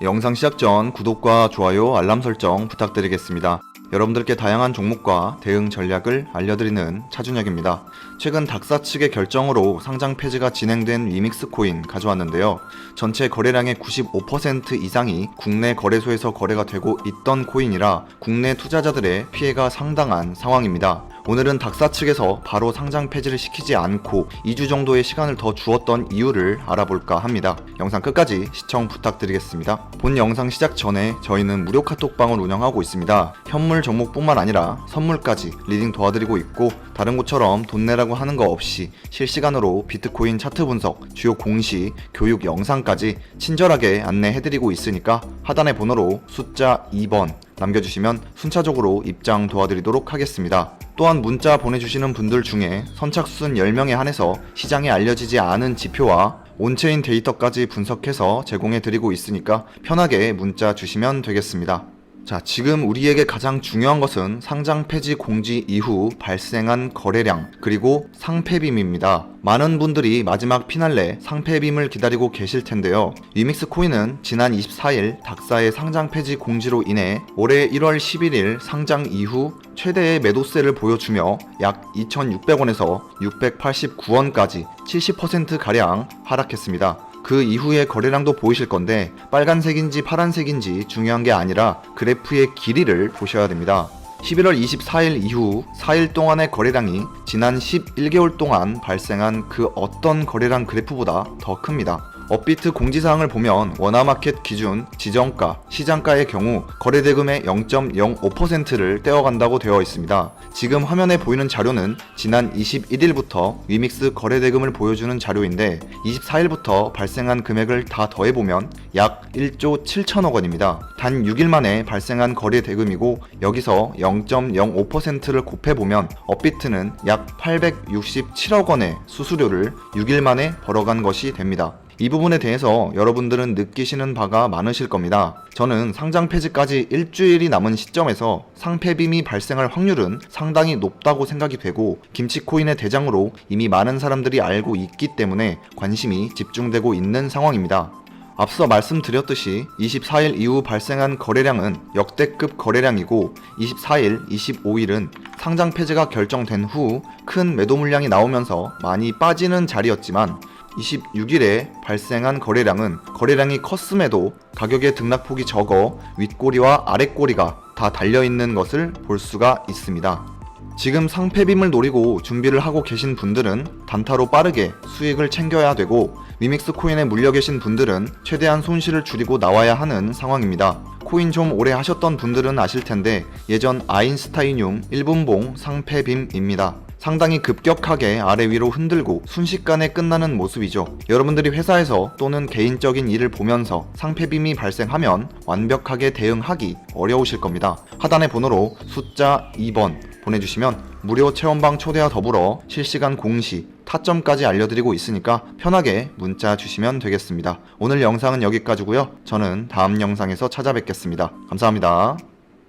영상 시작 전 구독과 좋아요, 알람 설정 부탁드리겠습니다. 여러분들께 다양한 종목과 대응 전략을 알려드리는 차준혁입니다. 최근 닥사 측의 결정으로 상장 폐지가 진행된 위믹스 코인 가져왔는데요. 전체 거래량의 95% 이상이 국내 거래소에서 거래가 되고 있던 코인이라 국내 투자자들의 피해가 상당한 상황입니다. 오늘은 닥사 측에서 바로 상장 폐지를 시키지 않고 2주 정도의 시간을 더 주었던 이유를 알아볼까 합니다. 영상 끝까지 시청 부탁드리겠습니다. 본 영상 시작 전에 저희는 무료 카톡방을 운영하고 있습니다. 현물 종목뿐만 아니라 선물까지 리딩 도와드리고 있고 다른 곳처럼 돈 내라고 하는 거 없이 실시간으로 비트코인 차트 분석, 주요 공시, 교육 영상까지 친절하게 안내해드리고 있으니까 하단의 번호로 숫자 2번 남겨주시면 순차적으로 입장 도와드리도록 하겠습니다. 또한 문자 보내주시는 분들 중에 선착순 10명에 한해서 시장에 알려지지 않은 지표와 온체인 데이터까지 분석해서 제공해 드리고 있으니까 편하게 문자 주시면 되겠습니다. 자, 지금 우리에게 가장 중요한 것은 상장 폐지 공지 이후 발생한 거래량, 그리고 상패빔입니다. 많은 분들이 마지막 피날레 상패빔을 기다리고 계실 텐데요. 위믹스 코인은 지난 24일 닥사의 상장 폐지 공지로 인해 올해 1월 11일 상장 이후 최대의 매도세를 보여주며 약 2,600원에서 689원까지 70%가량 하락했습니다. 그 이후의 거래량도 보이실 건데 빨간색인지 파란색인지 중요한 게 아니라 그래프의 길이를 보셔야 됩니다. 11월 24일 이후 4일 동안의 거래량이 지난 11개월 동안 발생한 그 어떤 거래량 그래프보다 더 큽니다. 업비트 공지사항을 보면 원화마켓 기준 지정가, 시장가의 경우 거래대금의 0.05%를 떼어간다고 되어 있습니다. 지금 화면에 보이는 자료는 지난 21일부터 위믹스 거래대금을 보여주는 자료인데 24일부터 발생한 금액을 다 더해보면 약 1조 7천억 원입니다. 단 6일 만에 발생한 거래대금이고 여기서 0.05%를 곱해보면 업비트는 약 867억 원의 수수료를 6일 만에 벌어간 것이 됩니다. 이 부분에 대해서 여러분들은 느끼시는 바가 많으실 겁니다. 저는 상장 폐지까지 일주일이 남은 시점에서 상패빔이 발생할 확률은 상당히 높다고 생각이 되고 김치코인의 대장으로 이미 많은 사람들이 알고 있기 때문에 관심이 집중되고 있는 상황입니다. 앞서 말씀드렸듯이 24일 이후 발생한 거래량은 역대급 거래량이고 24일, 25일은 상장 폐지가 결정된 후 큰 매도 물량이 나오면서 많이 빠지는 자리였지만 26일에 발생한 거래량은 거래량이 컸음에도 가격의 등락폭이 적어 윗꼬리와 아랫꼬리가 다 달려있는 것을 볼 수가 있습니다. 지금 상패빔을 노리고 준비를 하고 계신 분들은 단타로 빠르게 수익을 챙겨야 되고 위믹스 코인에 물려 계신 분들은 최대한 손실을 줄이고 나와야 하는 상황입니다. 코인 좀 오래 하셨던 분들은 아실 텐데 예전 아인스타인용 1분봉 상패빔입니다. 상당히 급격하게 아래 위로 흔들고 순식간에 끝나는 모습이죠. 여러분들이 회사에서 또는 개인적인 일을 보면서 상패빔이 발생하면 완벽하게 대응하기 어려우실 겁니다. 하단의 번호로 숫자 2번 보내주시면 무료 체험방 초대와 더불어 실시간 공시, 타점까지 알려드리고 있으니까 편하게 문자 주시면 되겠습니다. 오늘 영상은 여기까지고요. 저는 다음 영상에서 찾아뵙겠습니다. 감사합니다.